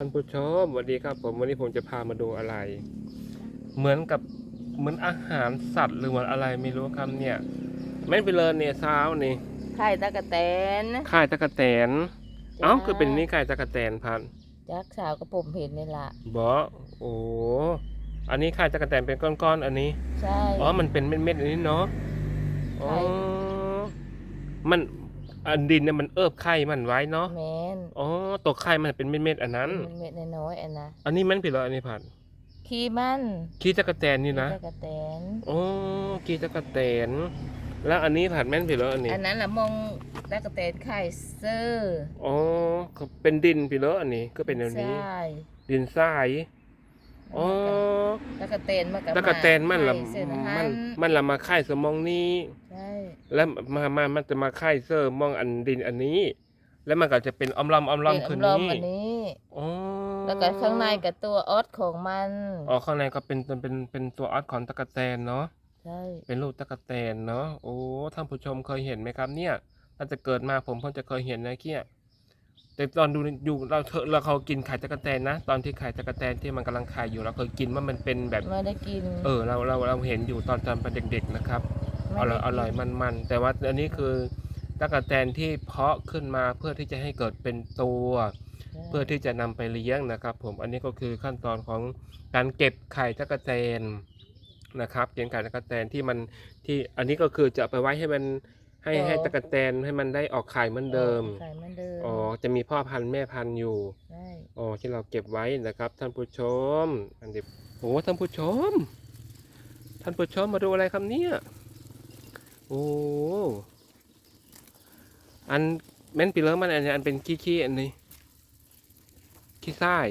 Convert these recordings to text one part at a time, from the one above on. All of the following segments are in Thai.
ท่านผู้ชมสวัสดีครับ ผมวันนี้ผมจะพามาดูอะไร เหมือนกับเหมือนอาหารสัตว์หรือเหมือนอะไรไม่รู้ครับเนี่ยแม่นไปเลยเนี่ยเช้านี่ไข่ตะกะแตนข่ายตะกะแตนจ้าเอ้าคือเป็นนี่ข่ายตะกะแตนพันจักสาวกระผมเห็นนี่ละบอโอ้อันนี้ข่ายตะกะแตนเป็นก้อนๆอันนี้ใช่อ๋อมันเป็นเม็ดๆอันนี้เนาะอ๋อไข่มัน อันดินเนี่ยมันเอิบไข่มันไว้เนาะแมนอ๋อตัวไข่มันเป็นเม็ดๆอันนั้น มันเม็ดน้อยๆอันนะอันนี้มันผิดเหรออันนี้พันขี้มันขี้ตะกะแตนนี่นะตะกะแตนโอ้กีตะกะเตนแล้วอันนี้ผัดแม่นผิดแล้วอันนี้ อันนั้นละมองตะกะแตนไข่เซอร์อ๋อก็เป็นดินผิดแล้วอันนี้ก็เป็นแนวนี้ใช่ดินทรายอ๋อตะกะแตนมากับตะกะแตนมันละไข่เสื้อนะฮะมันมันละมาค่ายสมองนี้ใช่ แล้วมามามันจะมาค่ายเซอร์มองอันดินอันนี้ แล้วมันก็จะเป็นอมลำอมเป็นลำขึ้นอมลอมนี้อันนี้อ๋อแล้วก็ข้างในกับตัวออสของมันอ๋อข้างในก็เป็นเป็นเป็นตัวออดของตะกะแตนเนาะใช่เป็นรูปตะกะแตนเนาะโอ้ท่านผู้ชมเคยเห็นไหมครับเนี่ยตั้งแต่เกิดมาผมเพิ่งจะเคยเห็นนะเกี้ยแต่ตอนดูอยู่เราเถอะเราเขากินไข่ตะกะแตนนะ ตอนที่ไข่ตะกะแตนที่มันกำลังไข่อยู่เราเคยกินว่ามันเป็นแบบไม่ได้กิน เออเราเราเราเห็นอยู่ตอนตอนเป็นเด็ก ๆนะครับไม่ อร่ได้อยกินอร่อยมันๆแต่ว่าอันนี้คือตะกะแตนที่เพาะขึ้นมาเพื่อที่จะให้เกิดเป็นตัวใช่เพื่อที่จะนำไปเลี้ยงนะครับ ผมอันนี้ก็คือขั้นตอนของการเก็บไข่ตะกะแตนนะครับเก็บไข่ตะกะแตนที่มันที่อันนี้ก็คือจะเอาไปไว้ให้มันให้ให้ตะกะแตนให้มันได้ออกไข่เหมือนเดิมไข่เหมือนเดิมอ๋อจะมีพ่อพันธุ์แม่พันธุ์อยู่ใช่อ๋อที่เราเก็บไว้นะครับท่านผู้ชมอันนี้โอ้ท่านผู้ชม ท่านผู้ชมมาดูอะไรครับเนี่ย โอ้อันแม่นปีเลอมันอันนี้อันเป็นขี้ขี้อันนี้ขี้ทราย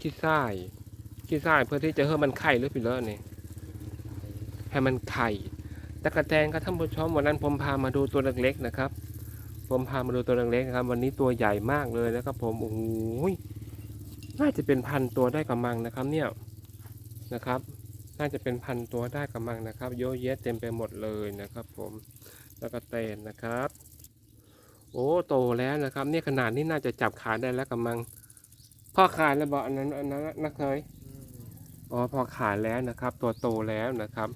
ขี้ทรายขี้ทรายเพื่อที่จะให้มันไข่หรือปีเลอนี่ให้มันไข่ตะกะแตนครับท่านผู้ชมวันนั้นผมพามาดูตัวเล็กๆนะครับ ผมพามาดูตัวเล็กๆนะครับ วันนี้ตัวใหญ่มากเลยนะครับ ผมโอ้โหน่าจะเป็นพันตัวได้กำมังนะครับ เนี่ยนะครับ น่าจะเป็นพันตัวได้กำมังนะครับเยอะแยะเต็มไปหมดเลยนะครับ ผมแล้วก็เตนนะครับ โอ้โตแล้วนะครับเนี่ยขนาดนี้น่าจะจับขายได้แล้วกำมัง พ่อขายแล้วบอกอันนั้นอันนั้นนะเคยอ๋อพอขายแล้วนะครับ ตัวโตแล้วนะครับ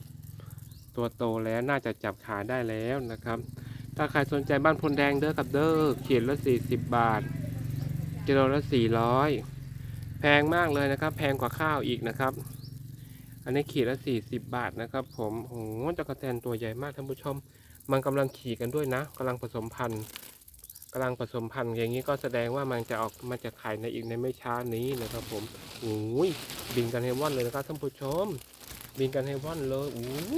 ตัวโตแล้วน่าจะจับขายได้แล้วนะครับ ถ้าใครสนใจบ้านพลแดงเด้อกับเด้อเขียนละสี่สิบบาทกิโลละสี่ร้อยแพงมากเลยนะครับ แพงกว่าข้าวอีกนะครับ อันนี้ขีดละสี่สิบบาทนะครับผมโอ้โหจักรแตนตัวใหญ่มากท่านผู้ชม มันกำลังขี่กันด้วยนะกำลังผสมพันธุ์กำลังผสมพันธุ์อย่างนี้ก็แสดงว่ามันจะออกมันจะไข่ในอีกในไม่ช้านี้นะครับผมโอ้ยบินกันให้ว่อนเลยนะครับท่านผู้ชม บินกันให้ว่อนเลยโอ้โห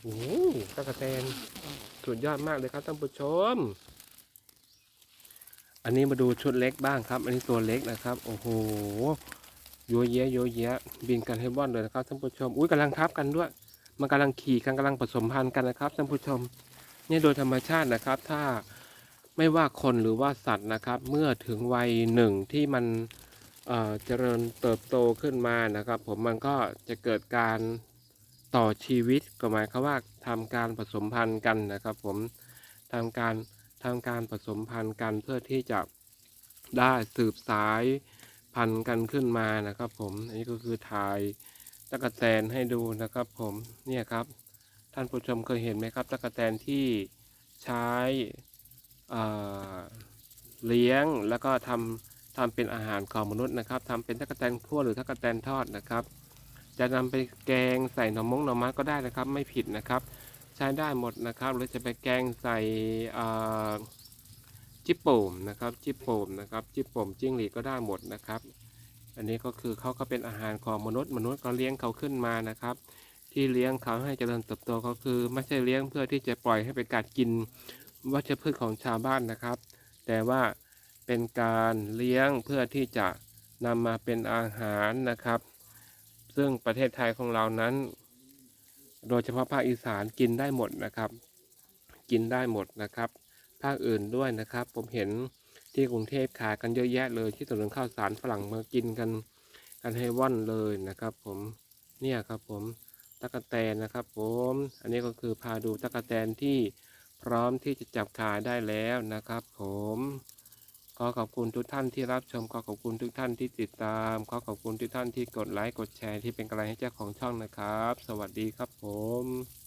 โอ้โหตะกะแตนสุดยอดมากเลยครับท่านผู้ชม อันนี้มาดูชุดเล็กบ้างครับ อันนี้ตัวเล็กนะครับ โอ้โห โยเยะโยเยะบินกันให้ว่อนเลยนะครับท่านผู้ชม อุ้ยกำลังทับกันด้วย มันกำลังขี่กันกำลังผสมพันธุ์กันนะครับท่านผู้ชม เนี่ยโดยธรรมชาตินะครับ ถ้าไม่ว่าคนหรือว่าสัตว์นะครับ เมื่อถึงวัยหนึ่งที่มันเอ่อเจริญเติบโตขึ้นมานะครับ ผมมันก็จะเกิดการต่อชีวิตก็หมายความว่าทำการผสมพันธุ์กันนะครับ ผมทำการทำการผสมพันธุ์กันเพื่อที่จะได้สืบสาย พันกันขึ้นมานะครับ ผม อันนี้ก็คือถ่ายตะกะแตนให้ดูนะครับ ผมเนี่ยครับ ท่านผู้ชมเคยเห็นไหมครับตะกะแตนที่ใช้เเลี้ยงแล้วก็ทำทำเป็นอาหารของมนุษย์นะครับทำเป็นตะกะแตนคั่วหรือตะกะแตนทอดนะครับ จะนำไปแกงใส่หน่อมงหน่อไม้ก็ได้นะครับ ไม่ผิดนะครับ ใช้ได้หมดนะครับหรือจะไปแกงใส่ จิปโปมนะครับจิปโปมนะครับจิปโปมจิ้งหรีดก็ได้หมดนะครับ อันนี้ก็คือเขาก็เป็นอาหารของมนุษย์มนุษย์ก็เลี้ยงเขาขึ้นมานะครับ ที่เลี้ยงเขาให้เจริญเติบโตก็คือ ไม่ใช่เลี้ยงเพื่อที่จะปล่อยให้ไปกัดกินวัชพืชของชาวบ้านนะครับ แต่ว่าเป็นการเลี้ยงเพื่อที่จะนำมาเป็นอาหารนะครับ ซึ่งประเทศไทยของเรานั้น โดยเฉพาะภาคอีสานกินได้หมดนะครับ กินได้หมดนะครับ ภาคอื่นด้วยนะครับ ผมเห็นที่กรุงเทพขายกันเยอะแยะเลยที่ถนนข้าวสารฝรั่งมากินกันกันให้ว่อนเลยนะครับ ผมเนี่ยครับผมตะกะแตนนะครับ ผม อันนี้ก็คือพาดูตะกะแตนที่พร้อมที่จะจับขายได้แล้วนะครับ ผมขอขอบคุณทุกท่านที่รับชมขอขอบคุณทุกท่านที่ติดตามขอขอบคุณทุกท่านที่กดไลค์กดแชร์ที่เป็นกำลังให้เจ้าของช่องนะครับ สวัสดีครับผม